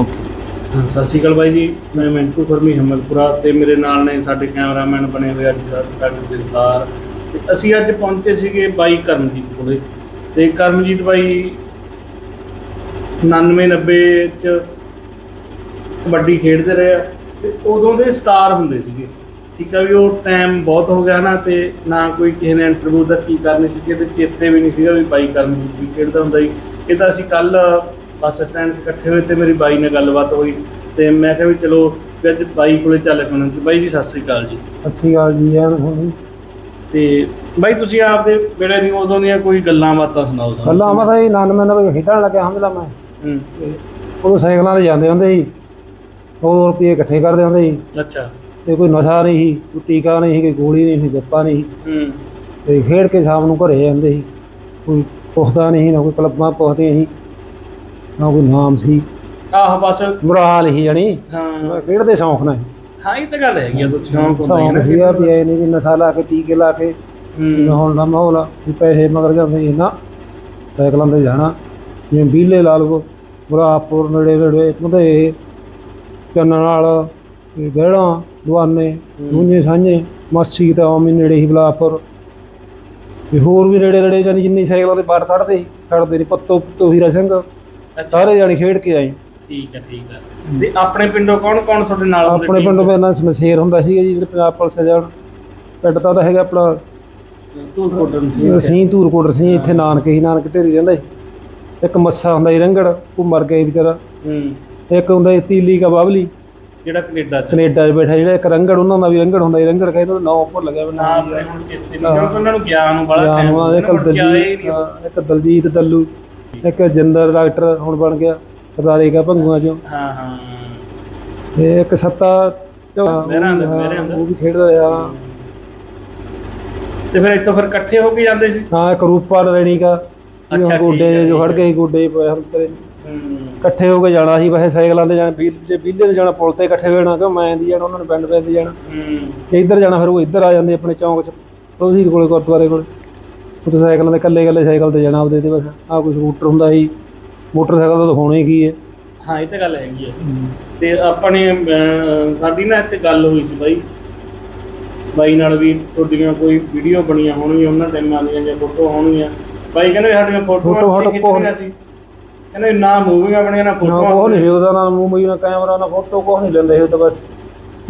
Okay ਸਤਿ ਸ਼੍ਰੀ ਅਕਾਲ ਬਾਈ ਜੀ। ਮੈਂ ਮਿੰਟੂ ਫਰਮੀ ਹਮਲਪੁਰਾ ਤੇ ਮੇਰੇ ਨਾਲ ਨੇ ਸਾਡੇ ਕੈਮਰਾਮੈਨ ਬਣੇ ਹੋਏ ਅੱਜ ਸਾਡੇ ਦਿਲਦਾਰ। ਤੇ ਅਸੀਂ ਅੱਜ ਪਹੁੰਚੇ ਸੀਗੇ ਬਾਈ ਕਰਮਜੀਤ ਕੋਲੇ। ਤੇ ਕਰਮਜੀਤ ਬਾਈ 99 90 ਚ ਕਬੱਡੀ ਖੇਡਦੇ ਰਹੇ ਆ। ਤੇ ਉਦੋਂ ਦੇ ਸਟਾਰ ਹੁੰਦੇ ਸੀਗੇ। ਠੀਕ ਆ ਵੀ ਉਹ ਟਾਈਮ ਬਹੁਤ ਹੋ ਗਿਆ ਨਾ ਤੇ ਨਾ ਕੋਈ ਕਿਸੇ ਨੇ ਇੰਟਰਵਿਊ ਦਾ ਕੀ ਕਰਨੀ ਸੀ ਤੇ ਚੇਤੇ ਵੀ ਨਹੀਂ ਸੀਗਾ ਵੀ ਬਾਈ ਕਰਮਜੀਤ ਵੀ ਖੇਡਦਾ ਹੁੰਦਾ ਸੀ। ਇਹ ਤਾਂ ਅਸੀਂ ਕੱਲ ਬੱਸ ਸਟੈਂਡ ਇਕੱਠੇ ਹੋਏ ਤੇ ਮੇਰੀ ਬਾਈ ਨਾਲ ਗੱਲਬਾਤ ਹੋਈ ਤੇ ਮੈਂ ਕਿਹਾ ਵੀ ਚਲੋ ਵੀ ਅੱਜ ਬਾਈ ਕੋਲੇ ਚੱਲ ਪੈਣਾ ਤੇ ਬਾਈ ਜੀ ਸਤਿ ਸ੍ਰੀ ਅਕਾਲ ਜੀ। ਅੱਸੀ ਗੱਲ ਜੀ ਯਾਰ ਹੁਣ ਤੇ ਬਾਈ ਤੁਸੀਂ ਆਪਦੇ ਵੇਲੇ ਦੀ ਉਦੋਂ ਦੀਆਂ ਕੋਈ ਗੱਲਾਂ ਬਾਤਾਂ ਸੁਣਾਓ ਸਾਨੂੰ? ਕੱਲਾ ਮੈਂ ਤਾਂ ਇਹ 99 ਨਵੇਂ ਖੇਡਣ ਲੱਗਿਆ ਹਮਲਾ ਮੈਂ। ਹੂੰ। ਉਦੋਂ ਸਾਈਕਲਾਂ ਤੇ ਜਾਂਦੇ ਹੁੰਦੇ ਸੀ 100 ਰੁਪਏ ਇਕੱਠੇ ਕਰਦੇ ਹੁੰਦੇ ਸੀ। ਅੱਛਾ। ਤੇ ਕੋਈ ਨਸ਼ਾ ਨਹੀਂ ਸੀ ਕੋਈ ਟੀਕਾ ਨਹੀਂ ਸੀ ਕੋਈ ਗੋਲੀ ਨਹੀਂ ਸੀ ਜੱਪਾ ਨਹੀਂ ਸੀ। ਹੂੰ। ਤੇ ਖੇਡ ਕੇ ਸ਼ਾਮ ਨੂੰ ਘਰੇ ਜਾਂਦੇ ਸੀ। ਕੋਈ ਪੁੱਛਦਾ ਨਹੀਂ ਸੀ ਨਾ ਕੋਈ ਕਲੱਬਾਂ ਪੁੱਛਦੇ ਸੀ। ਨਾ ਕੋਈ ਨਾਮ ਸੀ। ਆਹ ਬਸ। ਹਾਲ ਸੀ ਜਾਣੀ। ਹਾਂ। ਖੇਡਦੇ ਸ਼ੌਂਕ ਨਾਲ ਹਾਂ ਇਹ ਤਾਂ ਗੱਲ ਹੈਗੀ ਆ ਤੁਸੀਂ ਸ਼ੌਂਕ ਹੁੰਦਾ ਹੀ ਸ਼ੌਂਕ ਨਾ ਸੀਗਾ ਵੀ ਨਹੀਂ ਵੀ ਨਸ਼ਾ ਲਾ ਕੇ ਟੀਕੇ ਲਾ ਕੇ ਹੂੰ। ਹੁਣ ਦਾ ਮਾਹੌਲ ਆ ਵੀ ਪੈਸੇ ਮਗਰ ਜਾਂਦੇ ਸੀ ਨਾ ਸਾਈਕਲਾਂ ਤੇ ਜਾਣਾ। ਜਿਵੇਂ ਬੀਲੇ ਲਾ ਲਵੋ ਬਰਾਪੁਰ ਨੇੜੇ ਨੇੜੇ ਮੁੰਦੇ ਚੰਨ ਨਾਲ ਗਹਿਣਾ ਦੁਆਨੇ ਦੂਜੇ ਸਾਂਝੇ ਮਾਸੀ ਤਾਂ ਆਮੀ ਨੇੜੇ ਹੀ ਬਲਾਪੁਰ ਤੇ ਹੋਰ ਵੀ ਨੇੜੇ ਨੇੜੇ ਜਾਨੀ ਜਿੰਨੀ ਸਾਈਕਲਾਂ ਤੇ ਬਾੜ ਕੱਢਦੇ ਸੀ ਕੱਢਦੇ ਨਹੀਂ ਪੱਤੋ ਪੁੱਤੋ ਹੀਰਾ ਸਿੰਘ। ਅੱਛਾ। ਸਾਰੇ ਜਾਣੀ ਖੇਡ ਕੇ ਆਏ। ਠੀਕ ਹੈ ਠੀਕ ਹੈ। ਤੇ ਆਪਣੇ ਪਿੰਡੋਂ ਕੌਣ ਕੌਣ ਤੁਹਾਡੇ ਨਾਲ ਹੁੰਦੇ ਆਪਣੇ ਪਿੰਡੋਂ ਮੇਰਾ ਨਾਮ ਸਮਸ਼ੇਰ ਹੁੰਦਾ ਸੀਗਾ ਜੀ ਜਿਹੜੇ ਪੰਜਾਬ ਪੁਲਿਸ ਜਾਣ ਪਿੰਡ ਤਾਂ ਉਹਦਾ ਹੈਗਾ ਆਪਣਾ ਤੂੰ ਕੋਟਨ ਸੀ ਸਿੰਘ ਸਿੰਘ ਇੱਥੇ ਨਾਨਕੇ ਹੀ ਨਾਨਕ ਢੇਰੀ ਰਹਿੰਦਾ ਸੀ। ਇੱਕ ਮੱਸਾ ਹੁੰਦਾ ਸੀ ਰੰਗੜ ਉਹ ਮਰ ਗਿਆ ਸੀ ਵਿਚਾਰਾ। ਹੂੰ। ਇੱਕ ਹੁੰਦਾ ਸੀ ਤੀਲੀ ਕਾ ਬਾਬਲੀ। ਜਿਹੜਾ ਕੈਨੇਡਾ ਚ। ਕੈਨੇਡਾ 'ਚ ਬੈਠਾ ਜਿਹੜਾ ਇੱਕ ਰੰਗੜ ਉਹਨਾਂ ਦਾ ਵੀ ਰੰਗੜ ਹੁੰਦਾ ਸੀ ਰੰਗੜ ਕਹਿੰਦੇ ਉਹਦਾ ਨਾਮ ਭੁੱਲ ਗਿਆ ਨਾ ਆਪਣੇ ਹੁਣ ਚੇਤੇ ਨਹੀਂ ਕਿਉਂਕਿ ਉਹਨਾਂ ਨੂੰ ਗਿਆਨ ਨੂੰ ਬੜਾ ਟਾਈਮ ਇੱਕ ਦਲਜੀਤ ਇੱਕ ਦਲਜੀਤ ਦੱਲੂ। ਇੱਕ ਜਿੰਦਰ ਡਾਕਟਰ ਹੁਣ ਬਣ ਗਿਆ ਸਰਦਾਰੀ ਕਾ ਭੰਗੂਆਂ ਚੋਂ। ਹਾਂ ਹਾਂ। ਤੇ ਇੱਕ ਸੱਤਾ ਮੇਰਾ ਮੇਰੇ ਅੰਦਰ। ਉਹ ਵੀ ਖੇਡਦਾ ਰਿਹਾ। ਤੇ ਫਿਰ ਇੱਥੋਂ ਫਿਰ ਇਕੱਠੇ ਹੋ ਕੇ ਜਾਂਦੇ ਸੀ? ਹਾਂ ਇੱਕ ਰੂਪਾ ਰੈਣੀ ਕਾ ਅੱਛਾ, ਗੋਡੇ ਜੋ ਹੜ ਗਏ ਗੋਡੇ ਪਏ ਹਮ ਹੂੰ। ਇਕੱਠੇ ਹੋ ਕੇ ਜਾਣਾ ਸੀ ਵੈਸੇ ਸਾਈਕਲਾਂ ਤੇ ਜਾਣਾ ਵੀਲ ਜੇ ਵੀਲੇ ਨੂੰ ਜਾਣਾ ਪੁਲ ਤੇ ਇਕੱਠੇ ਹੋਣਾ ਕਿਉਂ ਮੈਂ ਦੀ ਜਾਣਾ ਉਹਨਾਂ ਨੂੰ ਪਿੰਡ ਪੈਂਦੀ ਜਾਣਾ। ਹੂੰ। ਜੇ ਇੱਧਰ ਜਾਣਾ ਫਿਰ ਉਹ ਇੱਧਰ ਆ ਜਾਂਦੇ ਆਪਣੇ ਚੌਂਕ 'ਚ ਉਹਦੀ ਕੋਲੇ ਗੁਰਦੁਆਰੇ ਕੋਲ। ਉੱਥੇ ਸਾਈਕਲਾਂ ਤੇ ਇਕੱਲੇ ਇਕੱਲੇ ਸਾਈਕਲ ਤੇ ਜਾਣਾ ਆਪਦੇ ਤੇ ਬਸ। ਆ ਕੋਈ ਸਕੂਟਰ ਹੁੰਦਾ ਸੀ। ਮੋਟਰਸਾਈਕਲ ਤਾਂ ਹੋਣਾ ਕੀ ਹੈ। ਹਾਂ ਇਹ ਤਾਂ ਗੱਲ ਹੈਗੀ ਹੈ। ਤੇ ਆਪਣੇ ਸਾਡੀ ਨਾ ਇੱਥੇ ਗੱਲ ਹੋਈ ਸੀ ਬਾਈ। ਬਾਈ ਨਾਲ ਵੀ ਤੁਹਾਡੀਆਂ ਕੋਈ ਵੀਡੀਓ ਬਣੀਆਂ ਹੋਣਗੀਆਂ ਉਹਨਾਂ ਟਾਈਮਾਂ ਦੀਆਂ ਜਾਂ ਫੋਟੋ ਹੋਣਗੀਆਂ। ਬਾਈ ਕਹਿੰਦੇ ਵੀ ਸਾਡੀਆਂ ਫੋਟੋਆਂ ਫੋਟੋ- ਉੱਥੇ ਫੋਟੋ ਖਿੱਚਣੀਆਂ ਸੀ? ਕਹਿੰਦੇ ਨਾ ਮੂਵੀਆਂ ਬਣੀਆਂ ਨਾ ਨਾ ਫੋਟੋਆਂ ਉਹ ਨਹੀਂ ਸੀ ਉਹਦਾ ਨਾ ਮੂੰਹ ਮਈ ਨਾ ਕੈਮਰਾ ਨਾ ਫੋਟੋ ਕੁਛ ਨਹੀਂ ਲੈਂਦੇ ਸੀ ਉਹ ਤਾਂ ਬਸ।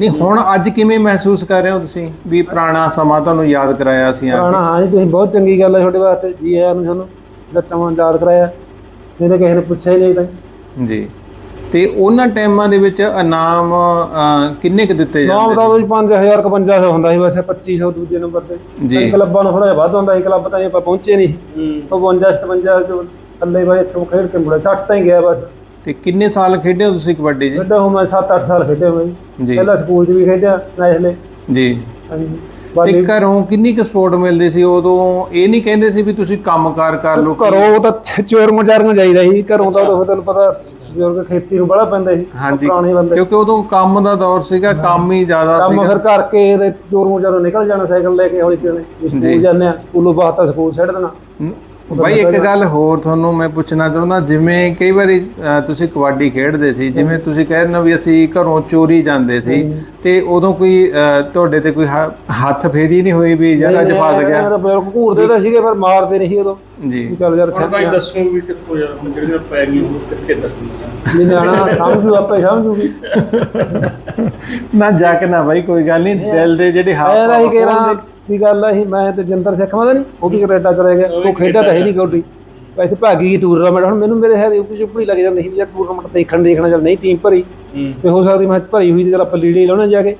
ਨਹੀਂ ਹੁਣ ਅੱਜ ਕਿਵੇਂ ਮਹਿਸੂਸ ਕਰ ਰਹੇ ਹੋ ਤੁਸੀਂ? ਵੀ ਪੁਰਾਣਾ ਸਮਾਂ ਤੁਹਾਨੂੰ ਯਾਦ ਕਰਾਇਆ ਸੀ ਆ ਪੁਰਾਣਾ ਹਾਂ ਜੀ ਤੁਸੀਂ ਬਹੁਤ ਚੰਗੀ ਗੱਲ ਹੈ ਤੁਹਾਡੇ ਵਾਸਤੇ ਜੀ ਆਇਆਂ ਨੂੰ ਸਾਨੂੰ ਲੱਟਾਂ ਯਾਦ ਕਰਾਇਆ। ਨਹੀਂ ਤਾਂ ਕਿਸੇ ਨੇ ਪੁੱਛਿਆ ਹੀ ਨਹੀਂ ਤਾਂ ਕੇ ਜੀ। ਤੇ ਉਹਨਾਂ ਟਾਈਮਾਂ ਦੇ ਵਿੱਚ ਇਨਾਮ ਅਹ, ਕਿੰਨੇ ਕੁ ਦਿੱਤੇ ਨਾਮ ਜਾਂਦੇ ਤਾਂ ਉਹਦੀ 5000 5500 ਹੁੰਦਾ ਸੀ ਵੈਸੇ 2500 ਦੂਜੇ ਨੰਬਰ ਤੇ। ਜੀ। ਕਈ ਕਲੱਬਾਂ ਨੂੰ ਥੋੜਾ ਜਿਹਾ ਵੱਧ ਹੁੰਦਾ ਸੀ ਕਲੱਬ ਤਾਂ ਆਪਾਂ ਪਹੁੰਚੇ ਨਹੀਂ। ਹੂੰ। 52 57 ਜੋ ਥੱਲੇ ਬਾਈ ਇੱਥੋਂ ਖੇਡ ਕੇ ਮੁੜਿਆ 60 ਤਾਂ ਹੀ ਗਿਆ ਬਸ। ਤੇ ਕਿੰਨੇ ਸਾਲ ਖੇਡੇ ਹੋ ਤੁਸੀਂ ਕਬੱਡੀ ਜੀ ਖੇਡਿਆ ਹੁਣ ਮੈਂ 7-8 ਸਾਲ ਖੇਡਿਆ ਮੈਂ ਜੀ। ਪਹਿਲਾਂ ਸਕੂਲ 'ਚ ਵੀ ਖੇਡਿਆ ਨੈਸ਼ਨਲ ਜੀ। ਹਾਂਜੀ। ਤੇ ਬਾਕੀ ਘਰੋਂ ਕਿੰਨੀ ਕੁ ਸਪੋਰਟ ਮਿਲਦੀ ਸੀ? ਉਦੋਂ ਇਹ ਨਹੀਂ ਕਹਿੰਦੇ ਸੀ ਵੀ ਤੁਸੀਂ ਕੰਮਕਾਰ ਕਰ ਲਓ ਘਰੋਂ ਤਾਂ ਚੋਰ ਮਚਾਰੀਆਂ ਜਾਈਦਾ ਸੀ। ਘਰੋਂ ਤਾਂ ਉਦੋਂ ਤੁਹਾਨੂੰ ਪਤਾ ਬਜ਼ੁਰਗ ਖੇਤੀ ਨੂੰ ਬੜਾ ਪੈਂਦਾ ਸੀ। ਹਾਂਜੀ। ਪੁਰਾਣੇ ਬੰਦੇ। ਕਿਉਂਕਿ ਉਦੋਂ ਕੰਮ ਦਾ ਦੌਰ ਸੀਗਾ ਕੰਮ ਹੀ ਜ਼ਿਆਦਾ ਕੰਮ ਸੀਗਾ। ਫਿਰ ਕਰਕੇ ਤੇ ਚੋਰ ਮਚਾਰੋਂ ਨਿਕਲ ਜਾਣਾ ਸਾਈਕਲ ਲੈ ਕੇ ਹੌਲੀ ਚਲੇ ਸਕੂਲ ਜਾਂਦੇ ਆ ਸਕੂਲੋਂ ਬਾਅਦ ਤਾਂ ਸਕੂਲ ਛੱਡ ਦੇਣਾ। ਹਮ, ਬਾਈ ਇੱਕ ਗੱਲ ਹੋਰ ਤੁਹਾਨੂੰ ਮੈਂ ਪੁੱਛਣਾ ਚਾਹੁੰਦਾ ਜਿਵੇਂ ਕਈ ਵਾਰੀ ਤੁਸੀਂ ਕਬੱਡੀ ਖੇਡਦੇ ਸੀ ਜਿਵੇਂ ਤੁਸੀਂ ਕਹਿੰਦੇ ਵੀ ਅਸੀਂ ਘਰੋਂ ਚੋਰੀ ਜਾਂਦੇ ਸੀ ਤੇ ਉਦੋਂ ਕੋਈ ਤੁਹਾਡੇ ਤੇ ਕੋਈ ਹ- ਹੱਥ ਫੇਰੀ ਨਹੀਂ ਹੋਈ ਵੀ ਯਾਰ ਅੱਜ ਫਸ ਗਿਆ? ਘੂਰਦੇ ਤਾਂ ਸੀਗੇ ਪਰ ਮਾਰਦੇ ਨਹੀਂ ਸੀ ਉਦੋਂ। ਜੀ। ਵੀ ਚੱਲ ਯਾਰ ਹੁਣ ਬਾਈ ਦੱਸੋ ਵੀ ਕਿੱਥੋਂ ਯਾਰ ਜਿਹੜੀਆਂ ਪੈ ਗਈਆਂ ਉਹ ਕਿੱਥੇ ਦੱਸਣੀਆਂ ਜੇ ਨਿਆਣਾ ਸਮਝੂ ਆਪੇ ਸਮਝੂਗੀ ਨਾ ਜਾ ਕੇ ਨਾ ਬਾਈ ਕੋਈ ਗੱਲ ਨਹੀਂ ਦਿਲ ਦੇ ਜਿਹੜੇ ਐ ਰਹੀ ਹਾਵ ਕਿ ਰਾਂ ਦੀ ਗੱਲ ਆ ਸੀ ਮੈਂ ਤੇ ਜਿੰਦਰ ਸਿੱਖ ਮਾਦਾ ਨਹੀਂ। ਉਹ ਵੀ ਕੈਨੇਡਾ ਚਲੇ ਗਿਆ। ਉਹ ਖੇਡਿਆ ਤਾਂ ਹੈ ਨਹੀਂ ਕੌਡੀ ਇੱਥੇ ਭਾਗੀ ਟੂਰਨਾਮੈਂਟ ਹੁਣ ਮੈਨੂੰ ਮੇਰੇ ਹੈ ਉੱਪਰ ਚੁੱਪੜੀ ਲੱਗ ਜਾਂਦੀ ਸੀ ਵੀ ਯਾਰ ਟੂਰਨਾਮੈਂਟ ਦੇਖਣ ਦੇਖਣਾ ਚੱਲ ਨਹੀਂ ਟੀਮ ਭਰੀ। ਤੇ ਹੋ ਸਕਦੀ ਮੈਂ ਭਰੀ ਹੋਈ ਤੇ ਚੱਲ ਆਪਾਂ ਲੀੜੇ ਲਾਉਣਾ ਜਾ ਕੇ।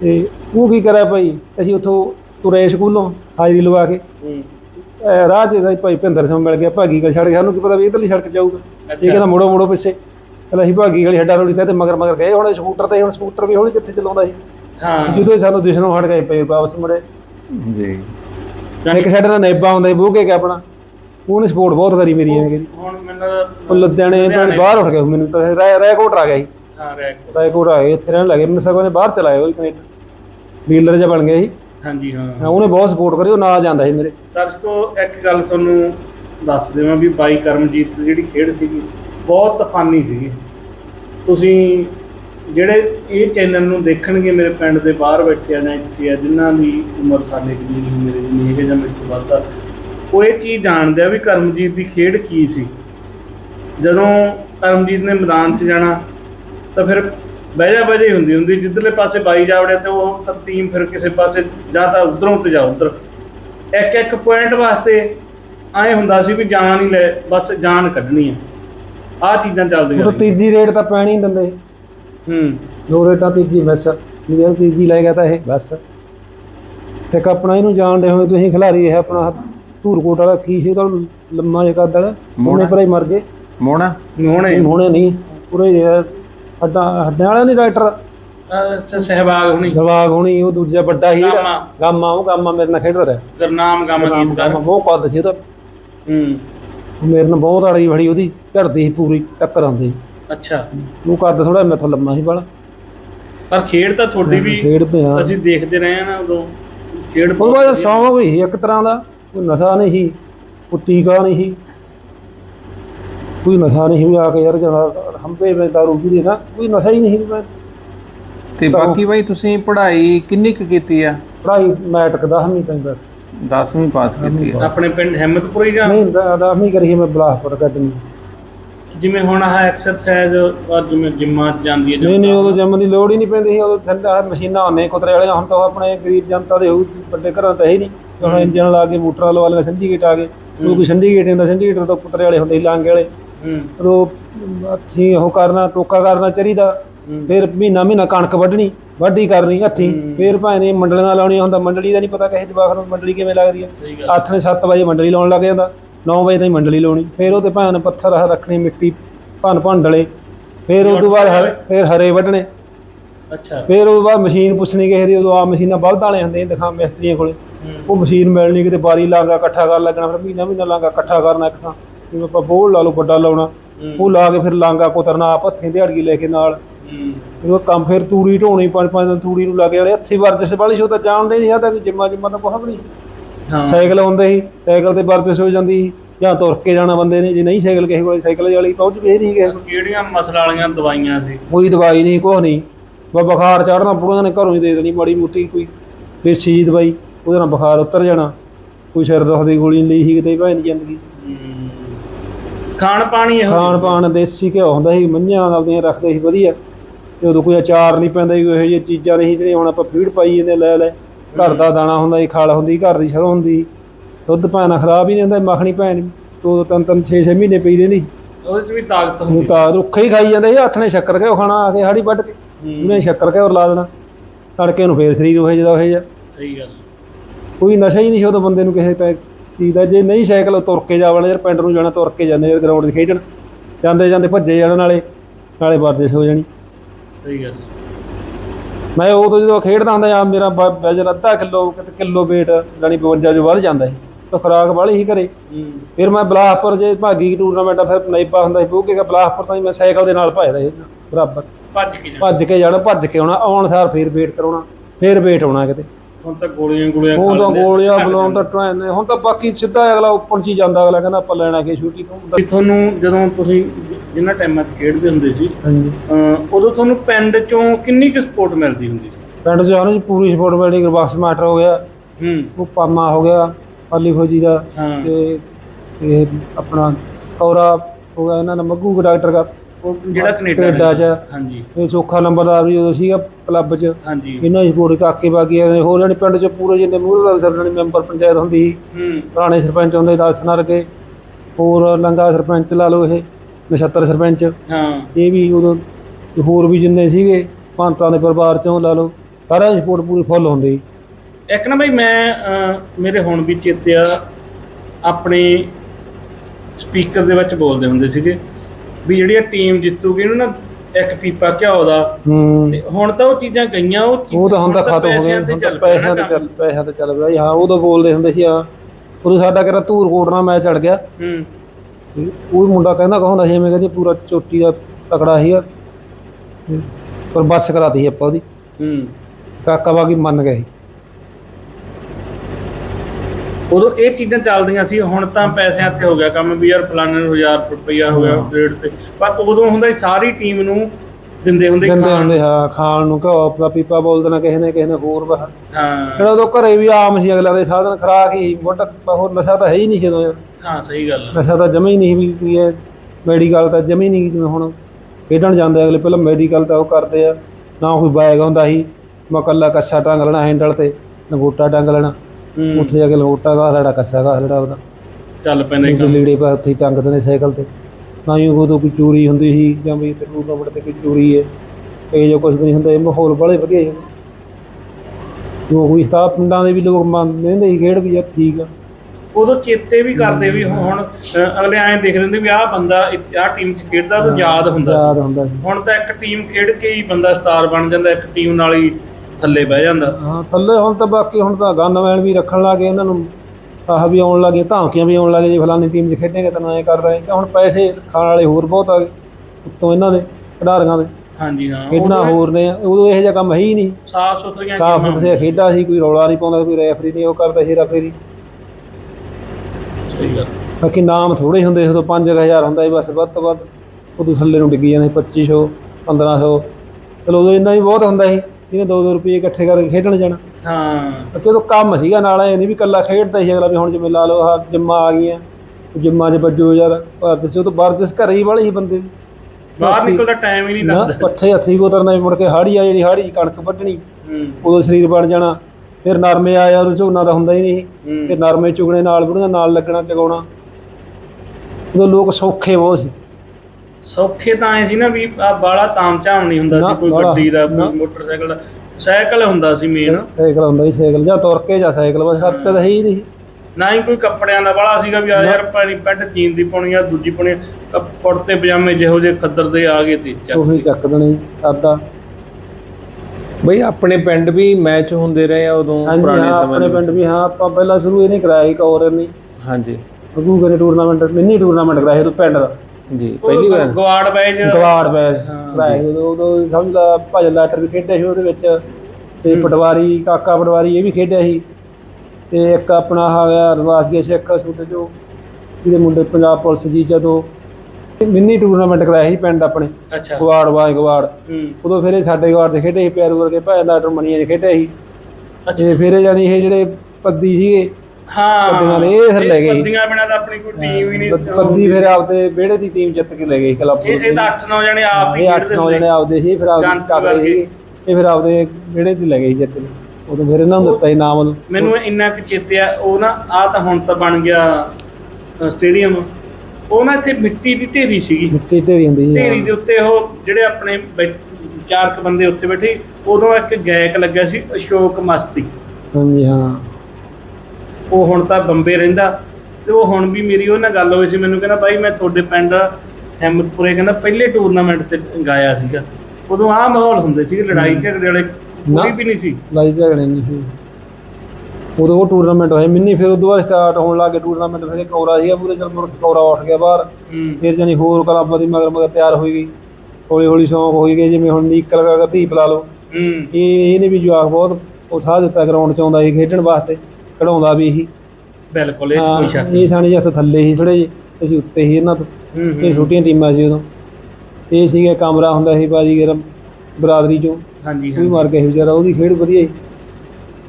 ਤੇ ਉਹ ਕੀ ਕਰਿਆ ਭਾਈ? ਅਸੀਂ ਉੱਥੋਂ ਤੁਰੇ ਸਕੂਲੋਂ ਹਾਜ਼ਰੀ ਲਵਾ ਕੇ। ਇਹ ਰਾਹ 'ਚ ਅਸੀਂ ਭਾਈ ਭਿੰਦਰ ਸਿੰਘ ਮਿਲ ਗਿਆ ਭਾਗੀ ਗਲ ਛੱਡ ਗਿਆ ਸਾਨੂੰ ਕੀ ਪਤਾ ਵੀ ਇਧਰਲੀ ਸੜਕ ਜਾਊਗਾ। ਇਹ ਕਹਿੰਦਾ ਮੁੜੋ ਮੁੜੋ ਪਿੱਛੇ। ਅਸੀਂ ਭਾਗੀ ਗਲੀ ਹੱਡਾ ਰੋੜੀ ਤੇ ਮਗਰ ਮਗਰ ਗਏ। ਹੁਣ ਸਕੂਟਰ ਤੇ ਹੁਣ ਸਕੂਟਰ ਵੀ ਹੁਣ ਕਿੱਥੇ ਚਲਾਉਂਦਾ ਸੀ ਹਾਂ। ਜਦੋਂ ਸਾਨੂੰ ਦਿਸ਼ਣੋਂ ਹਟ ਗਏ ਪਏ ਵਾਪਸ ਮੁੜੇ। ਜੀ। ਇੱਕ ਸਾਈਡ ਨਾਲ ਨੇਬਾ ਹੁੰਦਾ ਸੀ ਬੂਹ ਕੇ ਆਪਣਾ। ਉਹਨੇ ਸਪੋਰਟ ਬਹੁਤ ਕਰੀ ਮੇਰੀ ਐਵੇਂ ਕਰੀ ਹੁਣ ਮੈਨੂੰ ਲੁਧਿਆਣੇ ਤੋਂ ਬਾਹਰ ਉੱਠ ਗਿਆ ਮੈਨੂੰ ਤਾਂ। ਰਾਏ ਰਾਏਕੋਟ ਆ ਗਿਆ ਸੀ। ਹਾਂ ਰੈਕ ਰਾਏਕੋਟ ਆ ਗਿਆ ਇੱਥੇ ਰਹਿਣ ਲੱਗੇ ਮੈਨੂੰ ਸਗੋਂ ਬਾਹਰ ਚਲਾਇਆ ਉਹ ਕੈਨੇਡਾ। ਡੀਲਰ ਜਿਹਾ ਬਣ ਗਿਆ ਸੀ। ਹਾਂਜੀ ਹਾਂ। ਉਹਨੇ ਬਹੁਤ ਸਪੋਰਟ ਕਰੀ ਉਹ ਨਾਲ ਜਾਂਦਾ ਸੀ ਮੇਰੇ। ਦਰਸ਼ਕੋ ਇੱਕ ਗੱਲ ਤੁਹਾਨੂੰ ਦੱਸ ਦੇਵਾਂ ਵੀ ਬਾਈ ਕਰਮਜੀਤ ਜਿਹੜੀ ਖੇਡ ਸੀਗੀ ਬਹੁਤ ਤੂਫਾਨੀ ਸੀਗੀ। ਤੁਸੀਂ ਜਿਹੜੇ ਇਹ ਚੈਨਲ ਨੂੰ ਦੇਖਣਗੇ ਮੇਰੇ ਪਿੰਡ ਦੇ ਬਾਹਰ ਬੈਠੇ ਆ ਜਾਂ ਇੱਥੇ ਆ ਜਿਨ੍ਹਾਂ ਦੀ ਉਮਰ ਸਾਡੇ ਕਿੰਨੀ ਨਹੀਂ ਮੇਰੇ ਜਿੰਨੀ ਹੈਗੇ ਜਾਂ ਮੇਰੇ ਤੋਂ ਵੱਧ ਆ ਉਹ ਇਹ ਚੀਜ਼ ਜਾਣਦੇ ਆ ਵੀ ਕਰਮਜੀਤ ਦੀ ਖੇਡ ਕੀ ਸੀ। ਜਦੋਂ ਕਰਮਜੀਤ ਨੇ ਮੈਦਾਨ 'ਚ ਜਾਣਾ ਤਾਂ ਫਿਰ ਬਹਿਜਾ ਬਹਿਜਾ ਹੀ ਹੁੰਦੀ ਹੁੰਦੀ ਜਿੱਧਰਲੇ ਪਾਸੇ ਬਾਈ ਜਾ ਵੜਿਆ ਤੇ ਉਹ ਤਾਂ ਟੀਮ ਫਿਰ ਕਿਸੇ ਪਾਸੇ ਜਾਂ ਤਾਂ ਉਧਰੋਂ ਤੇ ਜਾ ਉਧਰ। ਇੱਕ ਇੱਕ ਪੁਆਇੰਟ ਵਾਸਤੇ ਐ ਹੁੰਦਾ ਸੀ ਵੀ ਜਾਨ ਹੀ ਲੈ ਬਸ ਜਾਨ ਕੱਢਣੀ ਆ। ਆਹ ਚੀਜ਼ਾਂ ਚੱਲਦੀਆਂ ਤੀਜੀ ਰੇਟ ਤਾਂ ਪੈਣੀ ਨਹੀਂ ਦਿੰਦੇ ਦੋ ਰੇਟਾਂ ਤੀਜੀ ਮਿਸ ਜੇ ਤੀਜੀ ਲੈ ਗਿਆ ਤਾਂ ਇਹ ਬਸ। ਇੱਕ ਆਪਣਾ ਇਹਨੂੰ ਜਾਣਦੇ ਹੋਏ ਤੁਸੀਂ ਖਿਲਾਰੀ ਇਹ ਆਪਣਾ ਧੂਰਕੋਟ ਵਾਲਾ ਕੀ ਸੀ ਤਾਂ ਲੰਮਾ ਜਿਹਾ ਕੱਦ ਵਾਲਾ ਮੋਨੇ ਪਰ ਹੀ ਮਰ ਗਏ। ਮੋਣਾ ਹੁਣੇ ਹੋਣੇ ਨਹੀਂ। ਪੂਰੇ ਇਹ ਹੱਡਾਂ ਹੱਡਾਂ ਵਾਲਾ ਨਹੀਂ ਡਾਕਟਰ? ਅੱਛਾ ਸਹਿਬਾਗ ਹੁਣੀ। ਦਵਾਗ ਹੋਣੀ ਉਹ ਦੂਜਾ ਵੱਡਾ ਹੀ ਗਾਮਾ। ਉਹ ਗਾਮਾ ਮੇਰੇ ਨਾਲ ਖੇਡਦਾ ਰਿਹਾ। ਗਰਨਾਮ ਗਾਮਾ ਗੀਤਕਾਰ ਗਾਮਾ ਬਹੁਤ ਕੱਦ ਸੀ ਉਹਦਾ ਹੂੰ। ਮੇਰੇ ਨਾਲ ਬਹੁਤ ਆੜੀ ਬੜੀ ਉਹਦੀ ਝੜਦੀ ਸੀ ਪੂਰੀ ਟੱਕਰ ਆਉਂਦੀ। ਅੱਛਾ। ਉਹ ਕੱਦ ਥੋੜਾ ਮੈਥੋਂ ਲੰਮਾ ਸੀ ਬਾਲਾ ਪਰ ਖੇਡ ਤਾਂ ਤੁਹਾਡੀ ਵੀ ਖੇਡਦੇ ਆ ਅਸੀਂ ਦੇਖਦੇ ਰਹੇ ਆ ਨਾ ਉਦੋਂ। ਖੇਡ ਉਹ ਬਾਅਦ। ਸੌਂਗ ਵੀ ਸੀ ਇੱਕ ਤਰ੍ਹਾਂ ਦਾ ਕੋਈ ਨਸ਼ਾ ਨਹੀਂ ਸੀ ਕੋਈ ਟੀਕਾ ਨਹੀਂ ਸੀ। ਕੋਈ ਨਸ਼ਾ ਨਹੀਂ ਸੀ ਵੀ ਆ ਕੇ ਯਾਰ ਜਦਾ ਹੰਬੇ ਮੈਂ ਦਾਰੂ ਪੀ ਲਈ ਨਾ ਕੋਈ ਨਸ਼ਾ ਹੀ ਨਹੀਂ ਸੀ ਮੈਂ। ਤੇ ਬਾਕੀ ਬਾਈ ਤੁਸੀਂ ਪੜ੍ਹਾਈ ਕਿੰਨੀ ਕੁ ਕੀਤੀ ਆ? ਪੜਾਈ ਮੈਟਕ 10ਵੀਂ ਤਾਈਂ ਬਸ। 10ਵੀਂ ਪਾਸ ਕੀਤੀ ਆ। ਆਪਣੇ ਪਿੰਡ ਹਿੰਮਤਪੁਰ ਹੀ ਜਾਂ? ਨਹੀਂ 10ਵੀਂ ਕਰੀ ਮੈਂ ਬਲਾਸਪੁਰ ਅਕੈਡਮੀ। ਜਿਵੇਂ ਹੁਣ ਆਹ ਐਕਸਰਸਾਈਜ਼ ਜਿਵੇਂ ਜਿੰਮਾਂ 'ਚ ਜਾਂਦੀ ਹੈ ਨਹੀਂ ਨਹੀਂ ਉਦੋਂ ਜੰਮ ਦੀ ਲੋੜ ਹੀ ਨਹੀਂ ਪੈਂਦੀ ਸੀ ਉਦੋਂ ਠੰਡਾ ਮਸ਼ੀਨਾਂ ਹੁੰਨੇ ਕੁਤਰੇ ਵਾਲੇ ਹੁਣ ਤਾਂ ਉਹ ਆਪਣੇ ਗਰੀਬ ਜਨਤਾ ਦੇ ਹੋਊ ਵੱਡੇ ਘਰਾਂ ਤਾਂ ਹੈ ਹੀ ਨਹੀਂ। ਹੁਣ ਇੰਜਨ ਲਾ ਕੇ ਮੋਟਰਾਂ ਲਵਾ ਲਏ ਸਿੰਡੀਕੇਟ ਆ ਗਏ ਉਹ ਕੋਈ ਸਿੰਡੀਕੇਟ ਹੁੰਦਾ ਸਿੰਡੀਕੇਟ ਤਾਂ ਕੁਤਰੇ ਵਾਲੇ ਹੁੰਦੇ ਸੀ ਲਾਂਗੇ ਵਾਲੇ। ਹੂੰ। ਉਹ ਹੱਥੀਂ ਉਹ ਕਰਨਾ ਟੋਕਾ ਕਰਨਾ ਚਰੀਦਾ ਫਿਰ ਮਹੀਨਾ ਮਹੀਨਾ ਕਣਕ ਵੱਢਣੀ ਵਾਢੀ ਕਰਨੀ ਹੱਥੀਂ। ਫਿਰ ਭਾਵੇਂ ਮੰਡਲੀਆਂ ਲਾਉਣੀਆਂ ਹੁੰਦਾ ਮੰਡਲੀ ਦਾ ਨਹੀਂ ਪਤਾ ਕਿਸੇ ਜਵਾਕ ਨੂੰ ਮੰਡਲੀ ਕਿਵੇਂ ਲੱਗਦੀ ਹੈ। ਨੇ 7 ਵਜੇ ਮੰਡਲੀ ਲਾਉਣ ਲੱਗ ਜਾਂਦਾ। 9 ਵਜੇ ਤਾਈਂ ਮੰਡਲੀ ਲਾਉਣੀ ਫਿਰ ਉਹ ਤੇ ਭਾਵੇਂ ਪੱਥਰ ਰੱਖਣੀ ਮਿੱਟੀ ਭੰਨ ਭੰਡਲੇ ਫਿਰ ਉਹ ਤੋਂ ਬਾਅਦ ਹਰ- ਫਿਰ ਹਰੇ ਵੱਢਣੇ। ਅੱਛਾ। ਫਿਰ ਉਹ ਬਾਅਦ ਮਸ਼ੀਨ ਪੁੱਛਣੀ ਕਿਸੇ ਦੀ ਉਦੋਂ ਆ ਮਸ਼ੀਨਾਂ ਬਲਦ ਵਾਲੇ ਹੁੰਦੇ ਸੀ ਦਿਖਾ ਮਿਸਤਰੀਆਂ ਕੋਲੇ। ਉਹ ਮਸ਼ੀਨ ਮਿਲਣੀ ਕਿਤੇ ਬਾਰੀ ਲਾਂਗਾ ਇਕੱਠਾ ਕਰਨ ਲੱਗਣਾ ਫਿਰ ਮਹੀਨਾ ਮਹੀਨਾ ਲਾਂਗਾ ਇਕੱਠਾ ਕਰਨਾ ਇੱਕ ਥਾਂ। ਜਿਵੇਂ ਆਪਾਂ ਬੋਲ ਲਾ ਲਓ ਵੱਡਾ ਲਾਉਣਾ ਉਹ ਲਾ ਕੇ ਫਿਰ ਲਾਂਗਾ ਕੁਤਰਨਾ ਆਪ ਹੱਥੀਂ ਦਿਹਾੜੀ ਲੈ ਕੇ ਨਾਲ। ਉਹ ਕੰਮ ਫਿਰ ਤੂੜੀ ਢੋਣੀ ਪੰਜ ਪੰਜ ਦਿਨ ਤੂੜੀ ਨੂੰ ਲੱਗੇ ਵਾਲੇ ਹੱਥੀ ਵਰਜਿਸ਼ ਵਾਲੀ ਸ਼ੋ ਤਾਂ ਜਾਣਦੇ ਨਹੀਂ ਸਾਡਾ ਜਿੰਮਾ ਜਿੰਮਾ ਤਾਂ ਬਹੁਤ ਨਹੀਂ। ਹਾਂ। ਸਾਈਕਲ ਹੁੰਦੇ ਸੀ ਸਾਈਕਲ ਤੇ ਵਰਜਿਸ਼ ਹੋ ਜਾਂਦੀ ਸੀ ਜਾਂ ਤੁਰ ਕੇ ਜਾਣਾ ਬੰਦੇ ਨੇ ਜੇ ਨਹੀਂ ਸਾਈਕਲ ਕਿਸੇ ਕੋਲ ਸਾਈਕਲ ਵਾਲੀ ਪਹੁੰਚ ਵੀ ਨਹੀਂ ਕਿਸੇ ਕੋਲ। ਕਿਹੜੀਆਂ ਮਸਲਾ ਵਾਲੀਆਂ ਦਵਾਈਆਂ ਸੀ? ਕੋਈ ਦਵਾਈ ਨਹੀਂ ਕੁਛ ਨਹੀਂ। ਬਸ ਬੁਖਾਰ ਚੜਨਾ ਬੁੜੀਆਂ ਨੇ ਘਰੋਂ ਹੀ ਦੇ ਦੇਣੀ ਮਾੜੀ ਮੁੱਟੀ ਕੋਈ ਦੇਸੀ ਜਿਹੀ ਦਵਾਈ ਉਹਦੇ ਨਾਲ ਬੁਖਾਰ ਉਤਰ ਜਾਣਾ। ਕੋਈ ਸਿਰ ਦਰਦ ਦੀ ਗੋਲੀ ਲਈ ਸੀ ਕਿਤੇ ਭਾਵੇਂ ਨਹੀਂ ਜ਼ਿੰਦਗੀ। ਖਾਣ ਪਾਣੀ ਇਹੋ ਖਾਣ ਪਾਣ ਦੇਸੀ ਘਿਓ ਹੁੰਦਾ ਸੀ ਮੱਝਾਂ ਆਪਦੀਆਂ ਰੱਖਦੇ ਸੀ ਵਧੀਆ। ਤੇ ਉਦੋਂ ਕੋਈ ਅਚਾਰ ਨਹੀਂ ਪੈਂਦਾ ਸੀ ਕੋਈ ਇਹੋ ਜਿਹੀਆਂ ਚੀਜ਼ਾਂ ਨਹੀਂ ਜਿਹੜੀਆਂ ਹੁਣ ਆਪਾਂ ਫੀਡ ਪਾਈ ਜਾਂਦੇ ਲੈ ਲੈ। ਘਰ ਦਾ ਦਾਣਾ ਹੁੰਦਾ ਸੀ ਖਲ ਹੁੰਦੀ ਘਰ ਦੀ ਸਰੋਂ ਹੁੰਦੀ। ਦੁੱਧ ਭਾਣਾ ਖਰਾਬ ਹੀ ਨਹੀਂ ਹੁੰਦਾ ਮੱਖਣੀ ਭੈਣ ਦੋ ਤਿੰਨ ਤਿੰਨ 6 6 ਮਹੀਨੇ ਪਈ ਰਹਿੰਦੀ। ਉਹਦੇ 'ਚ ਵੀ ਤਾਕਤ ਹੁੰਦੀ। ਤਾਂ ਰੁੱਖੇ ਹੀ ਖਾਈ ਜਾਂਦੇ ਹੱਥ ਨੇ ਸ਼ੱਕਰ ਘਿਓ ਖਾਣਾ ਆ ਕੇ ਹਾੜੀ ਵੱਢ ਕੇ ਉਹਨੇ ਸ਼ੱਕਰ ਘਿਓ ਲਾ ਦੇਣਾ। ਤੜਕੇ ਨੂੰ ਫੇਰ ਸਰੀਰ ਉਹੇ ਜਿਹਦਾ ਉਹੇ ਜਿਹਾ। ਸਹੀ ਗੱਲ ਕੋਈ ਨਸ਼ਾ ਹੀ ਨਹੀਂ ਉਦੋਂ ਬੰਦੇ ਨੂੰ ਕਿਸੇ ਟੈ- ਚੀਜ਼ ਦਾ। ਜੇ ਨਹੀਂ ਸਾਈਕਲ ਤੁਰ ਕੇ ਜਾਵਣਾ ਯਾਰ ਪਿੰਡ ਨੂੰ ਜਾਣਾ ਤੁਰ ਕੇ ਜਾਂਦੇ ਯਾਰ ਗਰਾਊਂਡ 'ਚ ਖੇਡਣ। ਜਾਂਦੇ ਜਾਂਦੇ ਭੱਜੇ ਜਾਣ ਨਾਲੇ ਨਾਲੇ ਵਰਜਿਸ਼ ਹੋ ਜਾਣੀ। ਸਹੀ ਗੱਲ ਮੈਂ ਉਦੋਂ ਜਦੋਂ ਖੇਡਦਾ ਹੁੰਦਾ ਆ ਮੇਰਾ ਵਜ਼ਨ ਅੱਧਾ ਕਿਲੋ ਕਿਤੇ ਕਿਲੋ weight ਜਾਣੀ 52 ਜੋ ਵੱਧ ਜਾਂਦਾ ਸੀ ਤਾਂ ਖੁਰਾਕ ਵਾਲੀ ਹੀ ਹੂੰ। ਫਿਰ ਮੈਂ ਬਲਾਸਪੁਰ ਜੇ ਭਾਗੀ ਟੂਰਨਾਮੈਂਟ ਆ ਫਿਰ ਨਾਈਪਾ ਹੁੰਦਾ ਸੀ ਪੋਗੇ ਬਲਾਸਪੁਰ ਤਾਂ ਮੈਂ ਸਾਈਕਲ ਦੇ ਨਾਲ ਭੱਜਦਾ ਸੀ ਬਰਾਬਰ। ਭੱਜ ਕੇ ਜਾ ਭੱਜ ਕੇ ਜਾਣਾ ਭੱਜ ਕੇ ਆਉਣਾ ਆਉਣ ਸਾਰ ਫੇਰ ਵੇਟ ਕਰਾਉਣਾ ਫੇਰ ਵੇਟ ਆਉਣਾ ਕਿਤੇ। ਹੁਣ ਤਾਂ ਗੋਲੀਆਂ ਗੋਲੀਆਂ ਹੁਣ ਤਾਂ ਲੈਂਦੇ ਆ, ਗੋਲੀਆਂ ਤਾਂ ਟ੍ਰੈਨ ਹੁਣ ਤਾਂ ਬਾਕੀ ਸਿੱਧਾ ਅਗਲਾ ਚ ਹੀ ਜਾਂਦਾ ਅਗਲਾ ਕਹਿੰਦਾ ਆਪਾਂ ਲੈਣਾ ਕਿ ਛੋਟੀ ਤੋਂ। ਵੀ ਤੁਹਾਨੂੰ ਜਦੋਂ ਤੁਸੀਂ ਜਿੰਨਾ ਟਾਈਮਾਂ 'ਚ ਖੇਡਦੇ ਹੁੰਦੇ ਸੀ ਹਾਂਜੀ। ਅਹ ਉਦੋਂ ਤੁਹਾਨੂੰ ਪਿੰਡ 'ਚੋਂ ਕਿੰਨੀ ਕੁ ਸਪੋਰਟ ਮਿਲਦੀ ਹੁੰਦੀ ਸੀ? ਪਿੰਡ ਚ ਜੀ ਪੂਰੀ ਸਪੋਰਟ ਮਿਲਦੀ ਗੁਰਬਖਸ਼ ਮਾਸਟਰ ਹੋ ਗਿਆ ਹੂੰ। ਉਹ ਪਾਮਾ ਹੋ ਗਿਆ ਅਲੀ ਫੌਜੀ ਦਾ ਹਾਂ। ਤੇ ਇਹ ਆਪਣਾ ਕੌਰਾ ਹੋ ਗਿਆ ਇਹਨਾਂ ਦਾ ਮੱਗੂ ਡਾਕਟਰ ਦਾ। ਉਹ ਜਿਹੜਾ ਕੈਨੇਡਾ ਕੈਨੇਡਾ ਚ। ਹਾਂਜੀ। ਇਹ ਸੋਖਾ ਨੰਬਰਦਾਰ ਵੀ ਜਦੋਂ ਸੀਗਾ ਕਲੱਬ ਚ। ਹਾਂਜੀ। ਇਹਨਾਂ ਦੀ ਸਪੋਰਟ ਕਾਕੇ ਬਾਕੀ ਹੋਰ ਜਾਨੀ ਪਿੰਡ ਚ ਪੂਰੇ ਜਿੰਨੇ ਮੂਹਰੇ ਦਾ ਸਰਪੰਚ ਮੈਂਬਰ ਪੰਚਾਇਤ ਹੁੰਦੀ ਸੀ। ਹੂੰ। ਪੁਰਾਣੇ ਸਰਪੰਚ ਹੁੰਦੇ ਦਰਸ਼ਨ ਵਰਗੇ ਹੋਰ ਲੰਗਾ ਸਰਪੰਚ ਲਾ ਲਓ ਇਹ ਨਛੱਤਰ ਸਰਪੰਚ। ਹਾਂ। ਇਹ ਵੀ ਉਦੋਂ ਹੋਰ ਵੀ ਜਿੰਨੇ ਸੀਗੇ ਪੰਤਾਂ ਦੇ ਪਰਿਵਾਰ ਚੋਂ ਲਾ ਲਓ। ਸਾਰਿਆਂ ਦੀ ਸਪੋਰਟ ਪੂਰੀ ਫੁੱਲ ਹੁੰਦੀ ਸੀ। ਇੱਕ ਨਾ ਬਈ ਮੈਂ ਅਹ, ਮੇਰੇ ਹੁਣ ਵੀ ਚੇਤੇ ਆ ਆਪਣੇ ਸਪੀਕਰ ਦੇ ਵਿੱਚ ਬੋਲਦੇ ਹੁੰਦੇ ਸੀਗੇ। ਵੀ ਜਿਹੜੀ ਇਹ ਟੀਮ ਜਿੱਤੂਗੀ ਨਾ ਇੱਕ ਪੀਪਾ ਘਿਓ ਦਾ। ਹੂੰ। ਤੇ ਹੁਣ ਤਾਂ ਉਹ ਚੀਜ਼ਾਂ ਗਈਆਂ ਉਹ ਉਹ ਤਾਂ ਹੁਣ ਤਾਂ ਖਤਮ ਹੋ ਗਿਆ ਪੈਸਿਆਂ ਤੇ ਤਾਂ ਚੱਲ ਪੈਸਿਆਂ ਤੇ ਚੱਲ ਤੇ ਪਿਆ। ਹਾਂ ਉਦੋਂ ਬੋਲਦੇ ਹੁੰਦੇ ਸੀ ਆ ਉਦੋਂ ਸਾਡਾ ਕਿਹੜਾ ਧੂਰ ਕੋਟ ਨਾਲ ਮੈਚ ਚੜ ਗਿਆ। ਹੂੰ। ਤੇ ਉਹ ਮੁੰਡਾ ਕਹਿੰਦਾ ਕਹੁੰਦਾ ਸੀ ਐਵੇਂ ਕਹਿੰਦੀ ਪੂਰਾ ਚੋਟੀ ਦਾ ਤਕੜਾ ਸੀਗਾ। ਤੇ ਪਰ ਬੱਸ ਕਰਾਤੀ ਆਪਾਂ ਉਹਦੀ। ਹੂੰ। ਕਾਕਾ ਬਾਗੀ ਮੰਨ ਗਏ ਸੀ ਉਦੋਂ ਇਹ ਚੀਜ਼ਾਂ ਚੱਲਦੀਆਂ ਸੀ ਹੁਣ ਤਾਂ ਪੈਸਿਆਂ ਤੇ ਹੋ ਗਿਆ ਕੰਮ ਵੀ ਯਾਰ ਫਲਾਣੇ ਨੂੰ 1000 ਰੁਪਈਆ ਹੋ ਗਿਆ ਰੇਟ ਤੇ। ਪਰ ਉਦੋਂ ਹੁੰਦਾ ਸੀ ਸਾਰੀ ਟੀਮ ਨੂੰ ਦਿੰਦੇ ਹੁੰਦੇ ਦਿੰਦੇ ਖਾਣ। ਹੁੰਦੇ ਹਾਂ ਖਾਣ ਨੂੰ ਘਿਓ ਦਾ ਪੀਪਾ ਬੋਲ ਦੇਣਾ ਕਿਸੇ ਨੇ ਕਿਸੇ ਨੇ ਹੋਰ ਬਾਹਰ। ਹਾਂ। ਜਿਹੜਾ ਉਦੋਂ ਘਰੇ ਵੀ ਆਮ ਸੀ ਅਗਲਾ ਦੇ ਸਾਧਨ ਖਰਾਕ ਹੀ ਮੋਟਾ ਹੋਰ ਨਸ਼ਾ ਤਾਂ ਹੈ ਹੀ ਨਹੀਂ ਸੀ ਉਦੋਂ। ਯਾਰ ਹਾਂ ਸਹੀ ਗੱਲ ਆ। ਨਸ਼ਾ ਤਾਂ ਜਮਾ ਹੀ ਨਹੀਂ ਵੀ ਵੀ ਇਹ ਮੈਡੀਕਲ ਤਾਂ ਜਮਾ ਹੀ ਨਹੀਂ ਜਿਵੇਂ ਹੁਣ ਖੇਡਣ ਜਾਂਦੇ ਅਗਲੇ ਪਹਿਲਾਂ ਮੈਡੀਕਲ ਤਾਂ ਉਹ ਕਰਦੇ ਆ। ਨਾ ਕੋਈ ਬੈਗ ਹੁੰਦਾ ਸੀ ਮੈਂ ਕੱਲਾ ਕੱਛਾ ਟੰਗ ਲੈਣਾ ਹੈਂਡਲ ਤੇ ਲੰਗੋਟਾ ਟੰਗ ਲੈਣਾ। ਹੂੰ ਉੱਥੇ ਜਾ ਕੇ ਲੰਗੋਟਾ ਗਾ ਸਾਡਾ ਕੱਛਾ ਗਾ ਸਾਡਾ ਉਹਦਾ। ਚੱਲ ਪੈਂਦੇ ਤੇ ਲੀੜੇ ਪਾ ਉੱਥੇ ਹੀ ਟੰਗ ਦੇਣੇ ਸਾਈਕਲ ਤੇ। ਨਾ ਹੀ ਉਦੋਂ ਕੋਈ ਚੋਰੀ ਹੁੰਦੀ ਸੀ ਜਾਂ ਵੀ ਤੇ ਟੂਰਨਾਮੈਂਟ ਤੇ ਕੋਈ ਚੋਰੀ ਹੈ ਇਹ ਜੋ ਕੁਝ ਨਹੀਂ ਹੁੰਦਾ ਇਹ ਮਾਹੌਲ ਬੜੇ ਵਧੀਆ ਸੀ। ਜੋ ਕੋਈ ਸਟਾਫ ਪਿੰਡਾਂ ਦੇ ਵੀ ਲੋਕ ਮੰਨਦੇ ਸੀ ਖੇਡ ਵੀ ਯਾਰ ਠੀਕ ਆ। ਉਦੋਂ ਚੇਤੇ ਵੀ ਕਰਦੇ ਵੀ ਹੁਣ ਅ, ਅਗਲੇ ਐਂ ਦੇਖ ਲੈਂਦੇ ਵੀ ਆਹ ਬੰਦਾ ਆਹ ਟੀਮ 'ਚ ਖੇਡਦਾ ਤਾਂ ਯਾਦ ਹੁੰਦਾ ਯਾਦ ਹੁੰਦਾ ਸੀ। ਹੁਣ ਤਾਂ ਇੱਕ ਟੀਮ ਖੇਡ ਕੇ ਹੀ ਬੰਦਾ ਸਟਾਰ ਬਣ ਜਾਂਦਾ ਇੱਕ ਟੀਮ ਨਾਲ ਹੀ ਥੱਲੇ ਬਹਿ ਜਾਂਦਾ। ਹਾਂ ਥੱਲੇ ਹੁਣ ਤਾਂ ਬਾਕੀ ਹੁਣ ਤਾਂ ਗਨਮੈਨ ਵੀ ਰੱਖਣ ਲੱਗੇ ਇਹਨਾਂ ਨੂੰ। ਆਹ ਵੀ ਆਉਣ ਲੱਗੇ ਧਾਂਕੀਆਂ ਵੀ ਆਉਣ ਲੱਗੇ ਜੀ ਫਲਾਨੀ ਟੀਮ 'ਚ ਖੇਡੇਂਗੇ ਤਾਂ ਐਂ ਕਰਦਾ ਹੈ ਹੁਣ ਪੈਸੇ ਖਾਣ ਵਾਲੇ ਹੋਰ ਬਹੁਤ ਆ ਗਏ ਉੱਤੋਂ ਇਹਨਾਂ ਦੇ ਖਿਡਾਰੀਆਂ ਦੇ। ਹਾਂਜੀ ਹਾਂ ਖੇਡਣਾ ਹੋਰ ਨੇ ਉਦੋਂ ਇਹੋ ਜਿਹਾ ਕੰਮ ਹੈ ਹੀ ਨਹੀਂ। ਸਾਫ਼ ਸੁਥਰੀਆਂ ਸਾਫ਼ ਗੇਮਾਂ ਸੁਥਰੀਆਂ ਖੇਡਾਂ ਸੀ ਕੋਈ ਰੌਲਾ ਨਹੀਂ ਪਾਉਂਦਾ ਕੋਈ ਰੈਫਰੀ ਨਹੀਂ ਉਹ ਕਰਦਾ ਸੀ ਰੈਫਰੀ ਸਹੀ ਗੱਲ। ਬਾਕੀ ਨਾਮ ਥੋੜੇ ਹੁੰਦੇ ਸੀ ਉਦੋਂ 5000 ਹੁੰਦਾ ਸੀ ਬਸ ਵੱਧ ਤੋਂ ਵੱਧ। ਉਦੋਂ ਥੱਲੇ ਨੂੰ ਡਿੱਗੀ ਜਾਂਦੇ 2500 1500 ਚਲੋ ਉਦੋਂ ਇੰਨਾ ਹੀ ਬਹੁਤ ਹੁੰਦਾ ਸੀ। ਇਹਨੇ 2-2 ਰੁਪਏ ਇਕੱਠੇ ਕਰਕੇ ਖੇਡਣ ਜਾਣਾ। ਹਾਂ। ਉਦੋਂ ਕੰਮ ਸੀਗਾ ਨਾਲ ਇਹ ਨਹੀਂ ਵੀ ਕੱਲਾ ਖੇਡਦਾ ਸੀ ਅਗਲਾ ਵੀ ਹੁਣ ਜਿਵੇਂ ਲਾ ਲਓ ਆਹ ਜਿੰਮਾਂ ਆ ਗਈਆਂ ਜਿੰਮਾਂ 'ਚ ਵੱਜੋ ਯਾਰ ਭਾਰਤ ਸੀ ਉਹ ਤੋਂ ਵਰਜਿਸ਼ ਘਰੇ ਹੀ ਵਾਲੀ ਸੀ ਬੰਦੇ। ਦੀ ਬਾਹਰ ਨਿਕਲਦਾ ਟਾਈਮ ਹੀ ਨਹੀਂ ਲੱਗਦਾ। ਪੱਠੇ ਹੱਥੀ ਕੋਤਰਨਾ ਮੁੜ ਕੇ ਹਾੜੀ ਆ ਜਿਹੜੀ ਹਾੜੀ ਕਣਕ ਵੱਢਣੀ। ਹੂੰ। ਉਦੋਂ ਸਰੀਰ ਬਣ ਜਾਣਾ। ਫਿਰ ਨਰਮੇ ਆ ਯਾਰ ਝੋਨਾ ਤਾਂ ਹੁੰਦਾ ਹੀ ਨਹੀਂ। ਫਿਰ ਨਰਮੇ ਚੁਗਣੇ ਨਾਲ ਬੁੜੀਆਂ ਨਾਲ ਲੱਗਣਾ ਚਗਾਉਣਾ। ਉਦੋਂ ਲੋਕ ਸੌਖੇ ਬਹੁਤ ਸੀ। ਸੌਖੇ ਤਾਂ ਐ ਸੀ ਨਾ ਵੀ ਆ ਬਾਲਾ ਤਾਮ ਝਾਮ ਨਹੀਂ ਹੁੰਦਾ ਸੀ ਕੋਈ ਗੱਡੀ ਦਾ। ਕੋਈ ਮੋਟਰਸਾਈਕਲ ਦਾ। ਸਾਈਕਲ ਹੁੰਦਾ ਸੀ ਮੇਨ ਸਾਈਕਲ ਹੁੰਦਾ ਸੀ ਸਾਈਕਲ। ਜਾਂ ਤੁਰ ਕੇ ਜਾਂ ਸਾਈਕਲ ਬਸ ਖਰਚਾ ਤਾਂ ਹੈ ਹੀ ਨਹੀਂ। ਨਾ ਹੀ ਕੋਈ ਕੱਪੜਿਆਂ ਦਾ ਬਾਲਾ ਸੀਗਾ ਵੀ ਆ ਯਾਰ ਪਾਣੀ ਪੈਂਟ ਜੀਨ ਦੀ ਪਾਉਣੀ ਆ ਦੂਜੀ ਪਾਉਣੀ ਆ। ਕੁੜਤੇ ਪਜਾਮੇ ਜਿਹੋ ਜਿਹੇ ਖੱਦਰ ਦੇ ਆ ਗਏ ਤੇ ਚੱਕ ਉਹੀ ਚੱਕ ਦੇਣੀ ਆਦਾ ਬਈ ਆਪਣੇ ਪਿੰਡ ਵੀ ਮੈਚ ਹੁੰਦੇ ਰਹੇ ਆ ਉਦੋਂ ਪੁਰਾਣੇ ਹਾਂ ਸਮੇਂ ਆਪਣੇ ਪਿੰਡ ਵੀ ਹਾਂ ਆਪਾਂ ਪਹਿਲਾਂ ਸ਼ੁਰੂ ਇਹ ਨਹੀਂ ਕਰਾਇਆ ਸੀ ਕੌਰ ਨਹੀਂ ਹਾਂਜੀ। ਅਗੂ ਕਰੇ ਟੂਰਨਾਮੈਂਟ ਮਿੰਨੀ ਟੂਰਨਾਮੈਂਟ ਕਰਾਇਆ ਸੀ ਪਿੰਡ ਦਾ। ਜੀ ਪਹਿਲੀ ਵਾਰ? ਗਵਾੜ ਬੈਜ। ਗਵਾੜ ਬੈਜ। ਸੀ ਉਦੋਂ ਉਦੋਂ ਸਮਝਦਾ ਭਜਨ ਲਾਟਰ ਵੀ ਖੇਡਿਆ ਸੀ ਉਹਦੇ ਵਿੱਚ। ਤੇ ਪਟਵਾਰੀ ਕਾਕਾ ਪਟਵਾਰੀ ਇਹ ਵੀ ਖੇਡਿਆ ਸੀ। ਤੇ ਇੱਕ ਆਪਣਾ ਆ ਗਿਆ ਰਵਾਸਗੇ ਸਿੱਖ ਛੋਟੇ ਜੋ ਜਿਹਦੇ ਮੁੰਡੇ ਪੰਜਾਬ ਪੁਲਿਸ ਜੀ ਜਦੋਂ ਮਿੰਨੀ ਟੂਰਨਾਮੈਂਟ ਕਰਾਇਆ ਸੀ ਪਿੰਡ ਆਪਣੇ। ਅੱਛਾ। ਗਵਾੜ ਬਾਜ ਗਵਾੜ। ਉਦੋਂ ਫਿਰ ਇਹ ਸਾਡੇ ਗਵਾੜ ਦੇ ਖੇਡੇ ਸੀ ਪਿਆਰੂ ਵਰਗੇ ਭਜਨ ਲਾਟਰ ਮਣੀਆਂ ਦੇ ਖੇਡੇ ਸੀ। ਤੇ ਫਿਰ ਜਾਨੀ ਇਹ ਜਿਹੜੇ ਪੱਦੀ ਸੀਗੇ ਹਾਂ। ਪੱਦੀਆਂ ਨੇ ਇਹ ਫਿਰ ਲੈ ਗਏ। ਪੱਦੀਆਂ ਬਿਨਾਂ ਤਾਂ ਆਪਣੀ ਕੋਈ ਟੀਮ ਹੀ ਨਹੀਂ ਪੱਦੀ ਫਿਰ ਆਪਦੇ ਵਿਹੜੇ ਦੀ ਟੀਮ ਜਿੱਤ ਕੇ ਲੈ ਗਈ ਕਲੱਬ ਇਹ ਇਹ ਤਾਂ 8-9 ਜਣੇ ਆਪ ਹੀ ਇਹ ਖੇਡਦੇ ਹੁੰਦੇ। ਜਣੇ ਆਪਦੇ ਸੀ ਫਿਰ ਆਪਦੇ ਵਰਗੇ। ਸੀ ਇਹ ਫਿਰ ਆਪਦੇ ਵਿਹੜੇ ਦੀ ਲੈ ਸੀ ਜਿੱਤ ਕੇ। ਉਦੋਂ ਫਿਰ ਇਹਨਾਂ ਨੂੰ ਦਿੱਤਾ ਸੀ ਨਾਮ। ਉਹਨੂੰ ਮੈਨੂੰ ਇੰਨਾ ਕੁ ਚੇਤਿਆ ਉਹ ਨਾ ਆ ਤਾਂ ਹੁਣ ਤਾਂ ਬਣ ਗਿਆ ਸਟੇਡੀਅਮ ਉਹ ਨਾ ਇੱਥੇ ਮਿੱਟੀ ਦੀ ਢੇਰੀ ਸੀਗੀ। ਮਿੱਟੀ ਢੇਰੀ ਹੁੰਦੀ ਸੀ ਢੇਰੀ ਦੇ ਉੱਤੇ ਉਹ ਜਿਹੜੇ ਆਪਣੇ ਚਾਰ ਕੁ ਬੰਦੇ ਉੱਥੇ ਬੈਠੇ ਉਦੋਂ ਇੱਕ ਗਾਇਕ ਲੱਗਿਆ ਸੀ ਅਸ਼ੋਕ ਮਸਤੀ। ਹਾਂਜੀ ਹਾਂ। ਉਹ ਹੁਣ ਤਾਂ ਬੰਬੇ ਰਹਿੰਦਾ ਤੇ ਉਹ ਹੁਣ ਵੀ ਮੇਰੀ ਉਹ ਨਾਲ ਗੱਲ ਹੋਈ ਸੀ ਮੈਨੂੰ ਕਹਿੰਦਾ ਬਾਈ ਮੈਂ ਤੁਹਾਡੇ ਪਿੰਡ ਹਿੰਮਤਪੁਰੇ ਕਹਿੰਦਾ ਪਹਿਲੇ ਟੂਰਨਾਮੈਂਟ ਤੇ ਗਾਇਆ ਸੀਗਾ। ਉਦੋਂ ਆਹ ਮਾਹੌਲ ਹੁੰਦੇ ਸੀ ਲੜਾਈ ਝਗੜੇ ਵਾਲੇ ਕੋਈ ਵੀ ਨਹੀਂ ਸੀ। ਲਾਈ ਝਗੜੇ ਨਹੀਂ ਸੀ। ਉਦੋਂ ਉਹ ਟੂਰਨਾਮੈਂਟ ਹੋਏ ਮਿੰਨੀ ਫਿਰ ਉਦੋਂ ਬਾਅਦ ਸਟਾਰਟ ਹੋਣ ਲੱਗੇ ਟੂਰਨਾਮੈਂਟ ਫਿਰ ਕੌਰਾ ਸੀਗਾ ਪੂਰੇ ਚਲ ਕੇ ਕੌਰਾ ਉੱਠ ਗਿਆ ਬਾਹਰ। ਫਿਰ ਜਾਨੀ ਹੋਰ ਕਲੱਬਾਂ ਦੀ ਮਗਰ ਮਗਰ ਤਿਆਰ ਹੋਈ ਗਈ। ਹੌਲੀ ਹੌਲੀ ਸ਼ੌਂਕ ਹੋਈ ਗਈ ਜਿਵੇਂ ਹੁਣ ਨੀਕਲ ਗਾ ਧੀਪ ਲਾ ਲਓ। ਹੂੰ। ਇਹ ਇਹਨੇ ਵੀ ਜਵਾਕ ਬਹੁਤ ਉਤਸ਼ਾਹ ਦਿੱਤਾ ਗਰਾਊਂਡ 'ਚ ਆਉਂਦਾ ਸੀ ਖੇਡਣ ਵਾਸਤੇ। ਕਢਾਉਂਦਾ ਵੀ ਇਹੀ। ਬਿਲਕੁਲ ਇਹ 'ਚ ਹਾਂ, ਕੋਈ ਸ਼ੱਕ ਇਹ ਸਾਣੀ ਜਿੱਥੇ ਥੱਲੇ ਸੀ ਥੋੜੇ ਜਿਹੇ ਅਸੀਂ ਉੱਤੇ ਸੀ ਇਹਨਾਂ ਤੋਂ। ਹੂੰ ਇਹ ਹੂੰ ਛੋਟੀਆਂ ਟੀਮਾਂ ਸੀ ਉਦੋਂ। ਇਹ ਸੀਗਾ ਕਮਰਾ ਹੁੰਦਾ ਸੀ ਬਾਜੀਗਰ ਬਰਾਦਰੀ ਚੋਂ। ਹਾਂਜੀ ਉਹ ਵੀ ਹਾਂ ਮਾਰ ਗਿਆ ਸੀ ਵਿਚਾਰਾ ਉਹਦੀ ਖੇਡ ਵਧੀਆ ਸੀ।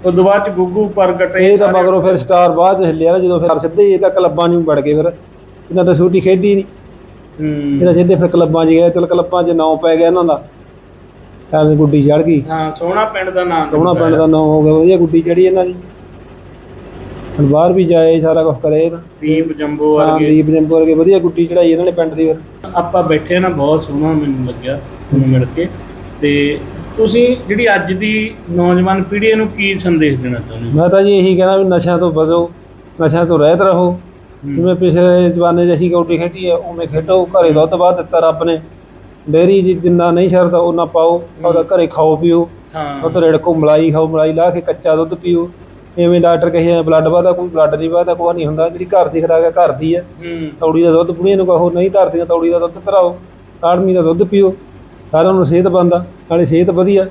ਉਦੋਂ ਬਾਅਦ ਚ ਗੁੱਗੂ ਪ੍ਰਗਟ ਇਹ ਤਾਂ ਸਾਰੇ- ਮਗਰੋਂ ਫਿਰ ਸਟਾਰ ਬਾਅਦ ਚ ਹਿੱਲਿਆ ਨਾ ਜਦੋਂ ਫਿਰ ਸਿੱਧੇ ਇਹ ਤਾਂ ਕਲੱਬਾਂ ਨੂੰ ਵੜ ਗਏ ਫਿਰ। ਇਹਨਾਂ ਤਾਂ ਛੋਟੀ ਖੇਡੀ ਨਹੀਂ ਹੂੰ। ਇਹਨਾਂ ਸਿੱਧੇ ਫਿਰ ਕਲੱਬਾਂ 'ਚ ਗਏ। ਚਲ ਕਲੱਬਾਂ 'ਚ ਨਾਂ ਪੈ ਗਿਆ ਇਹਨਾਂ ਦਾ। ਐਵੇਂ ਗੁੱਡੀ ਚੜ ਗਈ। ਹਾਂ ਸੋਹਣਾ ਪਿੰਡ ਦਾ ਨਾਮ ਸੋਹਣਾ ਪਿੰਡ ਦਾ ਨਾਂ ਹੋ ਗਿਆ ਵਧੀਆ ਗੁੱਡੀ ਚੜੀ ਇਹਨਾਂ ਦੀ। ਹੁਣ ਬਾਹਰ ਵੀ ਜਾਏ ਸਾਰਾ ਕੁਝ ਕਰੇ ਤਾਂ। ਦੀਪ ਜੰਬੋ ਹਾਂ ਵਰਗੇ। ਦੀਪ ਜੰਬੋ ਵਰਗੇ ਵਧੀਆ ਗੁੱਡੀ ਚੜਾਈ ਇਹਨਾਂ ਨੇ ਪਿੰਡ ਦੀ ਫਿਰ। ਆਪਾਂ ਬੈਠੇ ਨਾ ਬਹੁਤ ਸੋਹਣਾ ਮੈਨੂੰ ਲੱਗਿਆ ਤੁਹਾਨੂੰ ਮਿਲ ਕੇ। ਤੇ ਤੁਸੀਂ ਜਿਹੜੀ ਅੱਜ ਦੀ ਨੌਜਵਾਨ ਪੀੜ੍ਹੀ ਨੂੰ ਕੀ ਸੰਦੇਸ਼ ਦੇਣਾ ਚਾਹੁੰਦੇ ਹੋ? ਮੈਂ ਤਾਂ ਜੀ ਇਹੀ ਕਹਿਣਾ ਵੀ ਨਸ਼ਿਆਂ ਤੋਂ ਬਚੋ ਨਸ਼ਿਆਂ ਤੋਂ ਰਹਿਤ ਰਹੋ। ਜਿਵੇਂ ਪਿਛਲੇ ਜ਼ਮਾਨੇ 'ਚ ਅਸੀਂ ਕੌਡੀ ਖੇਡੀ ਹੈ ਉਵੇਂ ਖੇਡੋ ਘਰੇ ਦੁੱਧ ਬਾਅਦ ਦਿੱਤਾ ਰੱਬ ਨੇ। ਡੇਰੀ ਜਿੰਨਾ ਨਹੀਂ ਛੱਡਦਾ ਉਹਨਾਂ ਪਾਓ ਉਹਦਾ ਘਰੇ ਖਾਓ ਪੀਓ। ਹਾਂ। ਦੁੱਧ ਰੇੜਕੋ ਮਲਾਈ ਖਾਓ ਮਲਾਈ ਲਾ ਕੇ ਕੱਚਾ ਦੁੱਧ ਪੀਓ। ਐਵੇਂ ਡਾਕਟਰ ਕਹੇ ਬਲੱਡ ਵਾਦਾ ਕੋਈ ਬਲੱਡ ਨਹੀਂ ਵਾਦਾ ਕੋਈ ਨਹੀਂ ਹੁੰਦਾ ਜਿਹੜੀ ਘਰ ਦੀ ਖਰਾਕ ਹੈ ਘਰ ਦੀ ਹੈ। ਤੌੜੀ ਦਾ ਦੁੱਧ ਬੁੜੀਆਂ ਨੂੰ ਕਹੋ ਨਹੀਂ ਧਰਦੀਆਂ ਤੌੜੀ ਦਾ ਦੁੱਧ ਧਰਾਓ ਕਾੜਮੀ ਦਾ ਦੁੱਧ ਪੀਓ ਸਾਰਿਆਂ ਨੂੰ ਸਿਹਤ ਬੰਦਾ ਨਾਲੇ ਸਿਹਤ ਵਧੀਆ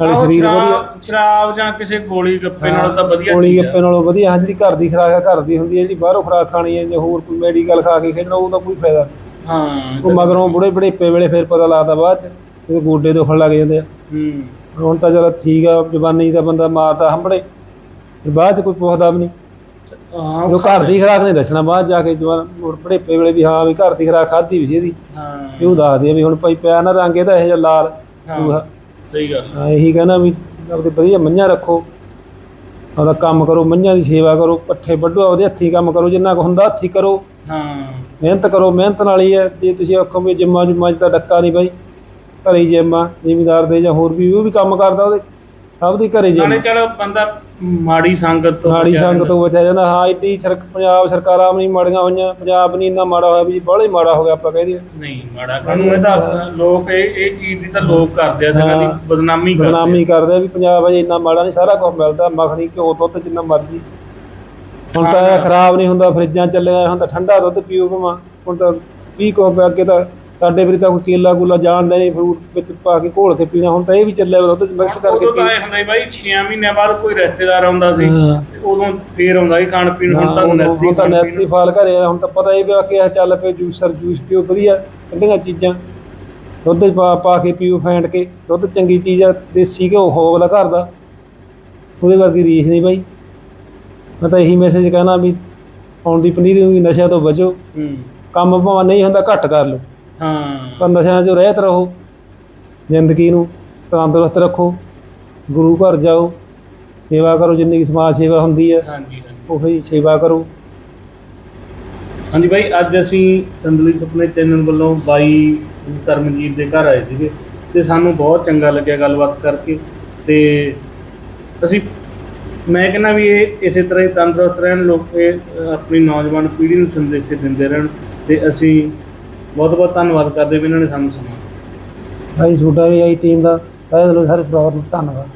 ਨਾਲੇ ਸਰੀਰ ਵਧੀਆ। ਸ਼ਰਾਬ- ਜਾਂ ਕਿਸੇ ਗੋਲੀ ਗੱਪੇ ਨਾਲ ਤਾਂ ਵਧੀਆ ਗੋਲੀ ਆ। ਗੱਪੇ ਨਾਲੋਂ ਵਧੀਆ ਹਾਂ ਜਿਹੜੀ ਘਰ ਦੀ ਖਰਾਕ ਹੈ ਘਰ ਦੀ ਹੁੰਦੀ ਹੈ ਜਿਹੜੀ ਬਾਹਰੋਂ ਖਰਾਕ ਖਾਣੀ ਹੈ ਜਾਂ ਹੋਰ ਕੋਈ ਮੈਡੀਕਲ ਖਾ ਕੇ ਖੇਡਣਾ ਉਹਦਾ ਕੋਈ ਫਾਇਦਾ। ਹਾਂ ਉਹ ਮਗਰੋਂ ਬੁੜੇ ਬੜੇਪੇ ਵੇਲੇ ਫਿਰ ਪਤਾ ਲੱਗਦਾ ਬਾਅਦ ਚ ਇਹਦੇ ਗੋਡੇ ਦੁਖਣ ਲੱਗ ਜਾਂਦੇ ਆ। ਹੂੰ। ਹੁਣ ਤਾਂ ਚਲ ਠੀਕ ਆ ਜਵਾਨੀ ਦਾ ਬੰਦਾ ਮਾਰਦਾ ਹੰਬੜੇ। ਬਾਅਦ ਚ ਕੋਈ ਪੁੱਛਦਾ ਵੀ ਨਹੀਂ। ਹਾਂ ਜੋ ਘਰ ਦੀ ਖਰਾਕ ਨਹੀਂ ਦੱਸਣਾ ਬਾਅਦ ਜਾ ਕੇ ਜਵਾਨ ਮੁੜ ਬੜੇਪੇ ਵੇਲੇ ਵੀ ਹਾਂ ਵੀ ਘਰ ਦੀ ਖਰਾਕ ਖਾਧੀ ਵੀ ਸੀ ਇਹਦੀ। ਹਾਂ। ਇਹਨੂੰ ਦੱਸਦੀ ਆ ਵੀ ਹੁਣ ਭਾਈ ਪਿਆ ਨਾ ਰੰਗ ਇਹਦਾ ਇਹ ਜਿਹਾ ਲਾਲ ਹਾਂ। ਸਹੀ ਗੱਲ ਹਾਂ ਇਹੀ ਕਹਿੰਦਾ ਵੀ ਆਪਦੇ ਵਧੀਆ ਮੰਝਾਂ ਰੱਖੋ। ਆਪਦਾ ਕੰਮ ਕਰੋ ਮੰਝਾਂ ਦੀ ਸੇਵਾ ਕਰੋ ਪੱਠੇ ਵੱਢੋ ਆਪਦੇ ਹੱਥੀਂ ਕੰਮ ਕਰੋ ਜਿੰਨਾ ਕੁ ਹੁੰਦਾ ਹੱਥੀਂ ਕਰੋ। ਹਾਂ। ਮਿਹਨਤ ਕਰੋ ਮਿਹਨਤ ਨਾਲ ਹੀ ਹੈ। ਜੇ ਤੁਸੀਂ ਆਖੋ ਵੀ ਜਿੰਮਾਂ ਜੁੰਮਾਂ 'ਚ ਤਾਂ ਡੱਕਾ ਨਹੀਂ ਬਾਈ। ਘਰੇ ਜਿੰਮ ਜ਼ਿਮੀਦਾਰ ਦੇ ਜਾਂ ਹੋਰ ਵੀ ਉਹ ਵੀ ਕੰਮ ਕਰਦਾ ਉਹਦੇ। ਸਭ ਦੀ ਘਰੇ ਨਾਲੇ ਚਲੋ ਬੰਦਾ ਮਾੜੀ ਸੰਗਤ ਤੋਂ ਨਾੜੀ ਬਚਿਆ ਸੰਗ ਰਹਿੰਦਾ। ਤੋਂ ਬਚਿਆ ਜਾਂਦਾ। ਹਾਂ ਇੱਡੀ ਸਰਕ ਪੰਜਾਬ ਸਰਕਾਰਾਂ ਵੀ ਨਹੀਂ ਮਾੜੀਆਂ ਹੋਈਆਂ। ਪੰਜਾਬ ਨਹੀਂ ਇੰਨਾ ਮਾੜਾ ਹੋਇਆ ਵੀ ਬਾਹਲਾ ਹੀ ਮਾੜਾ ਹੋ ਗਿਆ ਆਪਾਂ ਕਹਿ ਦਈਏ। ਨਹੀਂ ਮਾੜਾ ਕਾਨੂੰ ਇਹ ਤਾਂ ਲੋਕ ਇਹ ਇਹ ਚੀਜ਼ ਦੀ ਤਾਂ ਲੋਕ ਕਰਦੇ ਆ ਸਗੋਂ ਦੀ। ਬਦਨਾਮੀ ਕਰਦੇ ਬਦਨਾਮੀ ਕਰਦੇ ਆ ਵੀ ਪੰਜਾਬ ਅਜੇ ਇੰਨਾ ਮਾੜਾ ਨਹੀਂ ਸਾਰਾ ਕੁਝ ਮਿਲਦਾ। ਮੱਖਣੀ ਘਿਓ ਦੁੱਧ ਜਿੰਨਾ ਮਰਜ਼ੀ। ਹੁਣ ਤਾਂ ਇਹ ਖਰਾਬ ਨਹੀਂ ਹੁੰਦਾ ਫਰਿੱਜਾਂ ਚੱਲਿਆ ਹੁਣ ਤਾਂ ਠੰਡਾ ਦੁੱਧ ਪੀਓ ਭਾਵੇਂ। ਹੁਣ ਤਾਂ ਵੀ ਕੋ ਅੱਗੇ ਤਾਂ ਸਾਡੇ ਵੀ ਤਾਂ ਕੋਈ ਕੇਲਾ ਕੂਲਾ ਜਾਣਦਾ ਨਹੀਂ ਫਰੂਟ ਵਿੱਚ ਪਾ ਕੇ ਘੋਲ ਕੇ ਪੀਣਾ ਹੁਣ ਤਾਂ ਇਹ ਵੀ ਚੱਲਿਆ ਵਾ ਦੁੱਧ ਚ ਮਿਕਸ ਕਰਕੇ ਉਦੋਂ ਤਾਂ ਇਹ ਹੁੰਦਾ ਸੀ ਬਾਈ 6 ਮਹੀਨਿਆਂ ਬਾਅਦ ਕੋਈ ਰਿਸ਼ਤੇਦਾਰ ਆਉਂਦਾ ਸੀ ਹਾਂ। ਤੇ ਉਦੋਂ ਫੇਰ ਆਉਂਦਾ ਸੀ ਖਾਣ ਪੀਣ ਹੁਣ ਤਾਂ ਨੈਤੀ ਹੁਣ ਤਾਂ ਨੈਤੀ ਫਾਲ ਘਰੇ ਆ, ਹੁਣ ਤਾਂ ਪਤਾ ਹੀ ਪਿਆ ਕਿ ਇਹ ਚੱਲ ਪਏ ਜੂਸਰ ਜੂਸ ਪੀਓ ਵਧੀਆ ਠੰਡੀਆਂ ਚੀਜ਼ਾਂ। ਦੁੱਧ ਪਾ ਪਾ ਕੇ ਪੀਓ ਫੈਂਟ ਕੇ ਦੁੱਧ ਚੰਗੀ ਚੀਜ਼ ਆ ਦੇਸੀ ਘਿਓ ਹੋਵਲਾ ਘਰ ਦਾ। ਉਹਦੇ ਵਰਗੀ ਰੀਸ ਨਹੀਂ ਬਾਈ। ਮੈਂ ਤਾਂ ਇਹੀ ਮੈਸੇਜ ਕਹਿਣਾ ਵੀ ਆਉਣ ਦੀ ਪਨੀਰ ਵੀ ਨਸ਼ਿਆਂ ਤੋਂ ਬਚੋ। ਹੂੰ। ਕੰਮ ਭਾਵੇਂ ਨਹੀਂ ਹੁੰਦਾ ਘੱਟ ਕਰ ਲਓ। ਹਾਂ। ਪਰ ਨਸ਼ਿਆਂ 'ਚੋਂ ਰਹਿਤ ਰਹੋ ਜ਼ਿੰਦਗੀ ਨੂੰ ਤੰਦਰੁਸਤ ਰੱਖੋ ਗੁਰੂ ਘਰ ਜਾਓ ਸੇਵਾ ਕਰੋ ਜਿੰਨੀ ਸਮਾਜ ਸੇਵਾ ਹੁੰਦੀ ਹੈ ਹਾਂਜੀ ਹਾਂਜੀ। ਉਹੀ ਸੇਵਾ ਕਰੋ। ਹਾਂਜੀ ਬਾਈ ਅੱਜ ਅਸੀਂ ਸੰਦਲੀ ਸੁਪਨੇ ਚੈਨਲ ਵੱਲੋਂ ਬਾਈ ਕਰਮਜੀਤ ਦੇ ਘਰ ਆਏ ਸੀਗੇ ਤੇ ਸਾਨੂੰ ਬਹੁਤ ਚੰਗਾ ਲੱਗਿਆ ਗੱਲਬਾਤ ਕਰਕੇ ਤੇ ਅਸੀਂ ਮੈਂ ਕਹਿੰਦਾ ਵੀ ਇਹ ਇਸੇ ਤਰ੍ਹਾਂ ਹੀ ਤੰਦਰੁਸਤ ਰਹਿਣ ਲੋਕ ਆਪਣੀ ਨੌਜਵਾਨ ਪੀੜ੍ਹੀ ਨੂੰ ਸੰਦੇਸ਼ ਦਿੰਦੇ ਰਹਿਣ ਤੇ ਅਸੀਂ ਬਹੁਤ ਬਹੁਤ ਧੰਨਵਾਦ ਕਰਦੇ ਵੀ ਇਹਨਾਂ ਨੇ ਸਾਨੂੰ ਸੁਣਿਆ ਭਾਈ ਛੋਟਾ ਵੀ ਆਈ ਟੀਮ ਦਾ। ਸਾਰੇ ਸਾਰੇ ਪਰਿਵਾਰ ਨੂੰ ਧੰਨਵਾਦ।